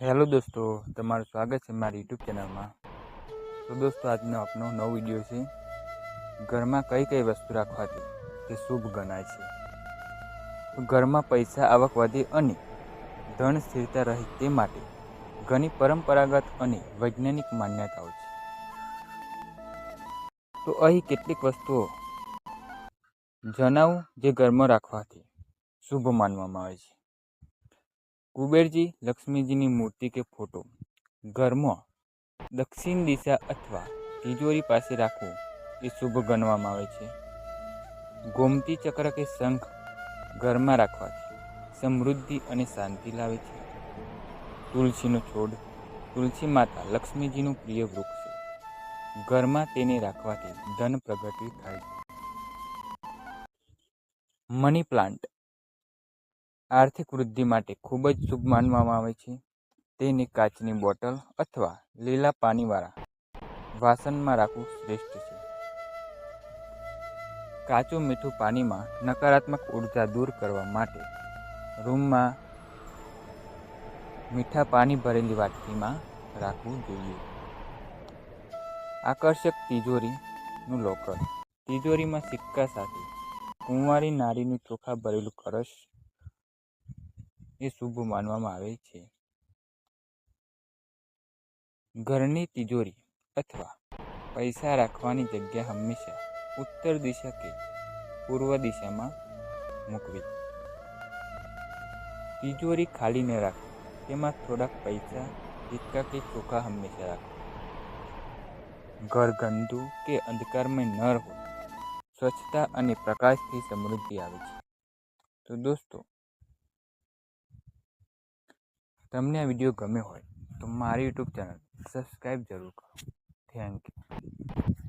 Hello દોસ્તો, તમારું સ્વાગત છે મારી યુટ્યુબ ચેનલમાં તો દોસ્તો, આજનો આપનો નવો વીડિયો છે, ઘરમાં કઈ કઈ વસ્તુ રાખવાથી તે શુભ ગણાય છે. ઘરમાં પૈસા આવક વધે અને ધન સ્થિરતા રહે તે માટે ઘણી પરંપરાગત અને વૈજ્ઞાનિક માન્યતાઓ છે. તો અહીં કેટલીક વસ્તુઓ જણાવું, જે ઘરમાં રાખવાથી શુભ માનવામાં આવે છે. કુબેરજી લક્ષ્મીજીની મૂર્તિ કે ફોટો ઘરમાં દક્ષિણ દિશા અથવા તિજોરી પાસે રાખવું એ શુભ ગણવામાં આવે છે. ગોમતી ચક્ર કે શંખ ઘરમાં રાખવાથી સમૃદ્ધિ અને શાંતિ લાવે છે. તુલસીનો છોડ, તુલસી માતા લક્ષ્મીજીનું પ્રિય વૃક્ષ છે. ઘરમાં તેને રાખવાથી ધન પ્રગતિ થાય છે. મની પ્લાન્ટ આર્થિક વૃદ્ધિ માટે ખૂબ જ શુભ માનવામાં આવે છે. તેને કાચની બોટલ અથવા લીલા પાણીવાળા વાસણમાં રાખવું શ્રેષ્ઠ છે. કાચું મીઠું પાણીમાં નકારાત્મક ઊર્જા દૂર કરવા માટે રૂમમાં મીઠા પાણી ભરેલી વાટકીમાં રાખવું જોઈએ. આકર્ષક તિજોરીનું લોકર તિજોરીમાં સિક્કા સાથે કુંવારી નારીનું ચોખા ભરેલું કળશ એ શુભ માનવામાં આવે છે. ઘરની તિજોરી અથવા પૈસા રાખવાની જગ્યા હંમેશા ઉત્તર દિશા કે પૂર્વ દિશામાં મૂકવી. તિજોરી ખાલી ન રાખવી, તેમાં થોડાક પૈસા સિક્કા કે ચોખા હંમેશા રાખો ઘર ગંદુ કે અંધકારમય ન રહો, સ્વચ્છતા અને પ્રકાશથી સમૃદ્ધિ આવે છે. તો દોસ્તો તમને આ વીડિયો ગમ્યો હોય તો મારી યુટ્યુબ ચેનલ સબસ્ક્રાઈબ જરૂર કરો. Thank you